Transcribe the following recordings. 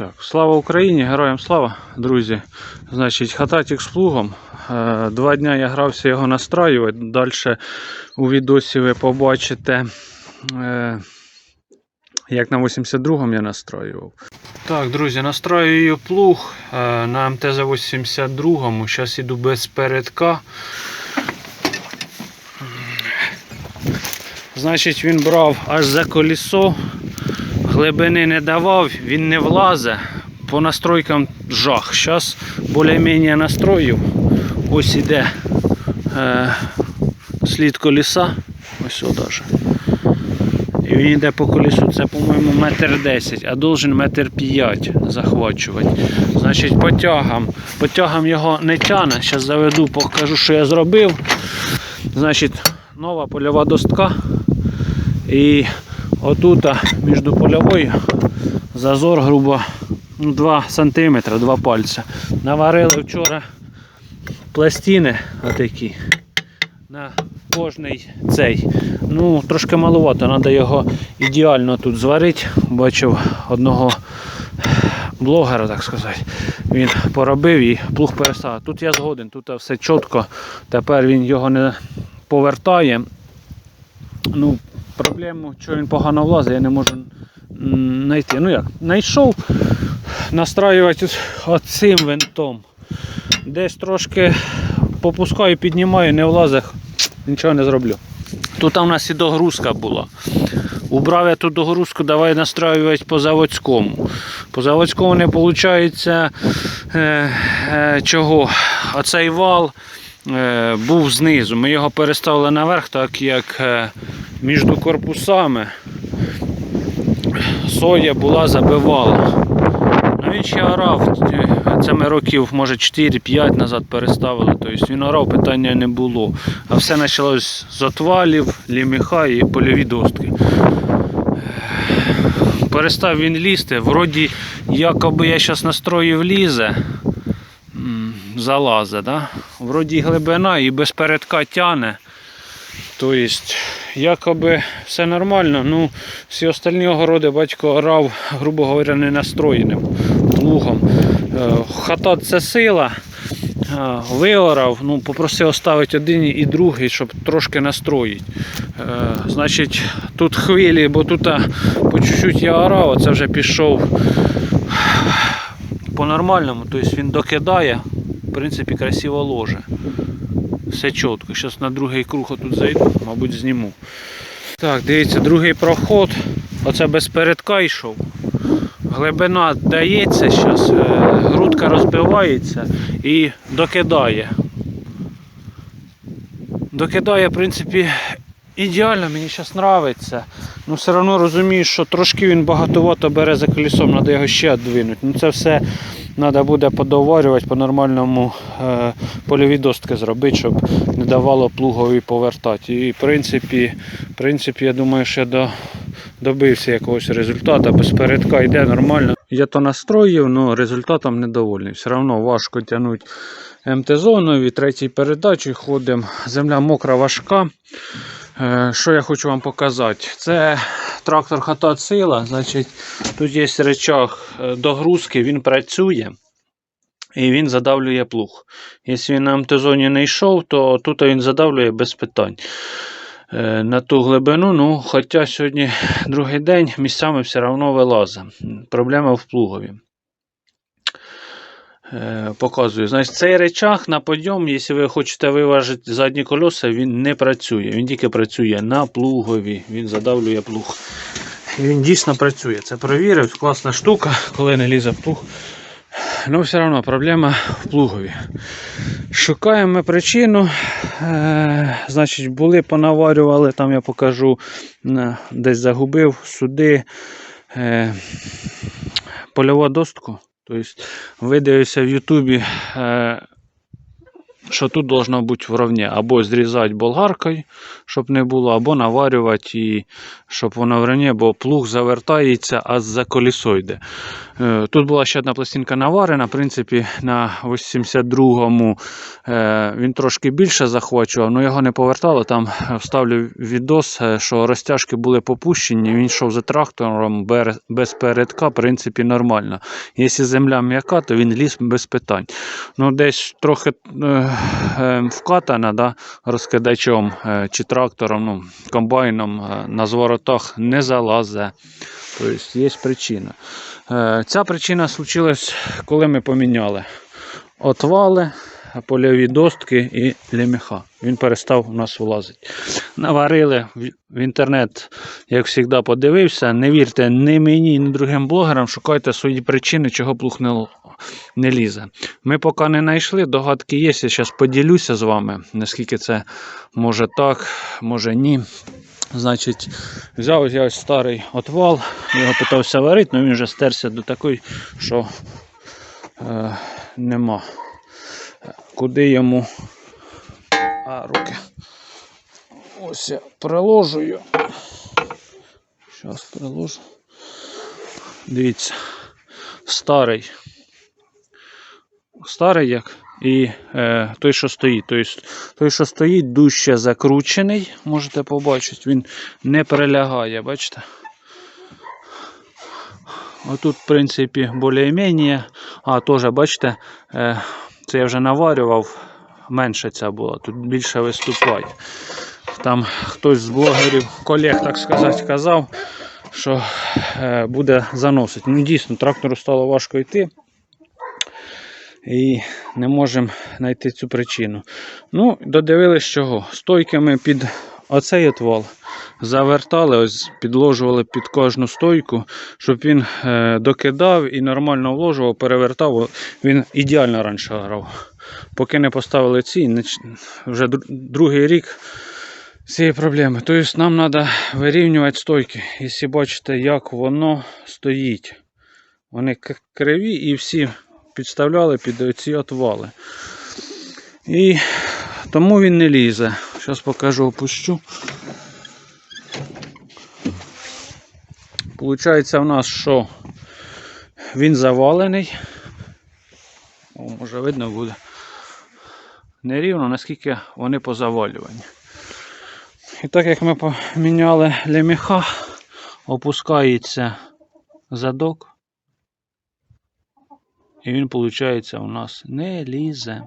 Так, слава Україні, героям слава, друзі. Значить, хататік з плугом. Е, Два дня я грався його настраювати. Далі у відосі ви побачите, е, як на 82-му я настроював. Так, друзі, настраюю плуг е, на МТЗ-82. Зараз іду без передка. Значить, він брав аж за колесо, глибини не давав, він не влазить. По настройкам жах. Зараз більш-менш настроїв. Ось іде е, слід колеса. Ось даже. І він йде по колесу, це, по-моєму, метр десять, а должен метр п'ять захвачувати. Значить, потягам. Потягам його не тяне. Зараз заведу, покажу, що я зробив. Значить, нова польова достка. І отут між польовою зазор грубо ну, 2 см, 2 пальця. Наварили вчора пластини отакі на кожний цей. Ну, трошки маловато, треба його ідеально тут зварити. Бачив одного блогера, так сказати. Він поробив і плуг перестав. Тут я згоден, тут все чітко. Тепер він його не повертає. Ну, проблему, що він погано влазить, я не можу знайти. Ну як, знайшов настраювати оцим винтом. Десь трошки попускаю, піднімаю, не влазить, нічого не зроблю. Тут у нас і догрузка була. Убрав я ту догрузку, давай настраювати по заводському. По заводському не виходить е, е, чого. Оцей вал е, був знизу. Ми його переставили наверх, так як е, між корпусами соя була забивала. Ну він ще орав. Це ми років, може 4-5 назад переставили. Тобто він орав, питання не було. А все почалось з отвалів, ліміха і польові достки. Перестав він лізти. Вроді, якоби я зараз настроїв лізе, залазе, да? вроді глибина і без передка тяне. Тобто, якоби все нормально. Ну, всі остальні огороди батько орав, грубо говоря, не настроєним плугом. Е, Хата це сила. Е, Виорав, ну, попросив оставити один і другий, щоб трошки настроїти. Е, Значить, тут хвилі, бо тут по чуть-чуть я орав, а це вже пішов по-нормальному, тобто він докидає, в принципі, красиво ложе. Все чітко. Зараз на другий круг тут зайду, мабуть, зніму. Так, дивіться, другий проход. Оце без передка йшов. Глибина дається зараз, грудка розбивається і докидає. Докидає, в принципі, ідеально, мені зараз подобається. Ну, все одно розумію, що трошки він багатовато бере за колесом, треба його ще двинути. Ну, це все треба буде подоварювати по-нормальному е, польові достки зробити, щоб не давало плугові повертати. І в принципі, в принципі, я думаю, що до, добився якогось результату. Без передка йде нормально. Я то настроїв, але результатом недовольний. Все одно важко тягнути МТ-зонові, третій передачі ходимо. Земля мокра, важка. Е, Що я хочу вам показати? Це трактор хата сила. Значить, тут є речах е, догрузки, він працює і він задавлює плуг. Якщо він на МТ-зоні не йшов, то тут він задавлює без питань. Е, На ту глибину, ну, хоча сьогодні другий день місцями все одно вилазить. Проблема в плугові. Е, Показую. Значить, цей речах на подйом, якщо ви хочете виважити задні колеса, він не працює. Він тільки працює на плугові. Він задавлює плуг. Він дійсно працює. Це провірив. Класна штука, коли не лізе плуг. Ну, все одно проблема в плугові. Шукаємо причину. Е, значить, були, понаварювали, там я покажу, десь загубив сюди е, польову достку. Тобто видивився в Ютубі, що тут должно бути вровні. Або зрізати болгаркою, щоб не було, або наварювати, і, щоб воно вровні, бо плуг завертається, а за колесо йде. Е, Тут була ще одна пластинка наварена. В принципі, на 82-му е, він трошки більше захвачував, але його не повертало. Там е, вставлю відос, що розтяжки були попущені. Він йшов за трактором без передка, в принципі, нормально. Якщо земля м'яка, то він ліз без питань. Ну, десь трохи вкатана да, розкидачом чи трактором, ну, комбайном на зворотах не залазе. Тобто є причина. Е, Ця причина случилась, коли ми поміняли отвали, польові достки і леміха. Він перестав у нас влазити. Наварили в- інтернет, як завжди, подивився. Не вірте ні мені, ні другим блогерам, шукайте свої причини, чого плуг не, не лізе. Ми поки не знайшли, догадки є. Я зараз поділюся з вами, наскільки це може так, може ні. Значить, взяв я ось старий отвал, його питався варити, але він вже стерся до такої, що е, нема. Куди йому. А, руки. Ось я приложую. Зараз приложу. Дивіться. Старий. Старий як. І е, той, що стоїть. Тобто, той, що стоїть, дужче закручений, можете побачити, він не прилягає, бачите? Отут, в принципі, більш-менш. А, теж, бачите, е, це я вже наварював, менше ця була, тут більше виступає. Там хтось з блогерів, колег, так сказати, казав, що е, буде заносити. Ну, дійсно, трактору стало важко йти. І не можемо знайти цю причину. Ну, додивились чого. Стойками під оцей отвал завертали, ось підложували під кожну стойку, щоб він е, докидав і нормально вложував, перевертав. Він ідеально раніше грав. Поки не поставили ці, вже другий рік цієї проблеми. Тобто нам треба вирівнювати стойки. Якщо бачите, як воно стоїть. Вони криві і всі підставляли під ці отвали. І тому він не лізе. Зараз покажу, опущу. Получається в нас, що він завалений. О, може видно буде. Нерівно, наскільки вони позавалювані. І так як ми поміняли леміха, опускається задок. І він, виходить, у нас не лізе.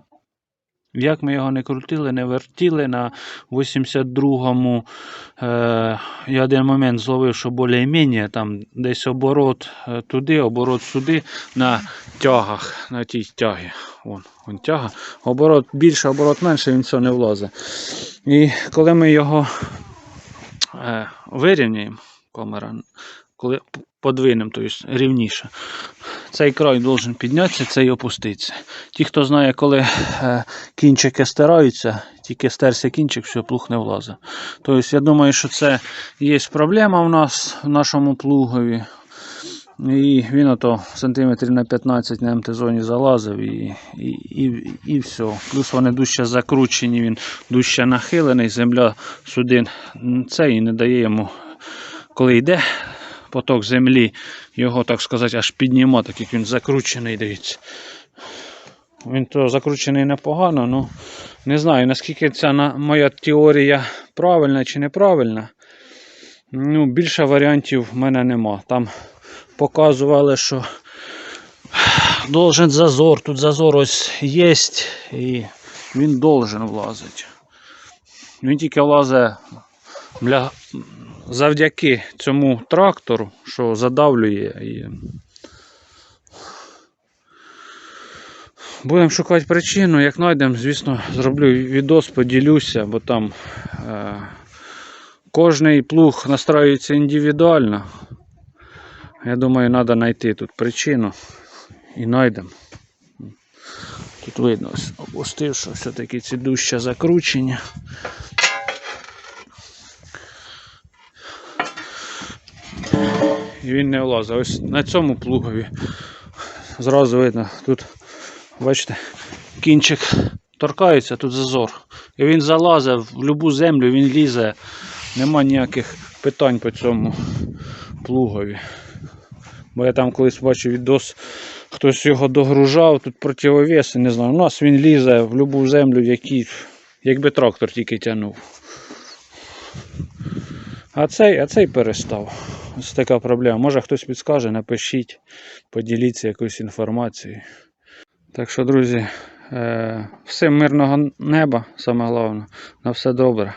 Як ми його не крутили, не вертіли на 82-му. Е, я один момент зловив, що більш-менш там десь оборот е, туди, оборот сюди на тягах, на тій тягі. Вон, вон тяга. Оборот більше, оборот менше, він все не влазить. І коли ми його е, вирівняємо, камера, коли подвинемо, тобто рівніше, цей край должен піднятися, цей опуститися. Ті, хто знає, коли е, кінчики стираються, тільки стерся кінчик, все, плуг не влазить. Тобто, я думаю, що це є проблема в нас в нашому плугові. І він ото сантиметрів на 15 на МТ-зоні залазив і, і, і, і все. Плюс вони дужче закручені, він дужче нахилений, земля сюди це і не дає йому, коли йде поток землі, його, так сказати, аж підніма, так як він закручений, дивіться. Він то закручений непогано, ну не знаю, наскільки ця моя теорія правильна чи неправильна. Ну, більше варіантів в мене нема. Там показували, що должен зазор. Тут зазор ось є, і він должен влазити. Він тільки влазить завдяки цьому трактору, що задавлює. І... Будемо шукати причину. Як знайдемо, звісно, зроблю відос, поділюся, бо там е, кожний плуг настраюється індивідуально. Я думаю, треба знайти тут причину і знайдемо. Тут видно, опустив, що все-таки ці дужче закручення. І він не влазить. Ось на цьому плугові зразу видно, тут, бачите, кінчик торкається, тут зазор. І він залазить в будь-яку землю, він лізе. Нема ніяких питань по цьому плугові. Бо я там колись бачив відос, хтось його догружав, тут противовеси, не знаю. У нас він лізе в будь-яку землю, який, якби трактор тільки тягнув. А цей, а цей перестав. Ось така проблема. Може хтось підскаже, напишіть, поділіться якоюсь інформацією. Так що, друзі, е, всім мирного неба, саме головне. На все добре.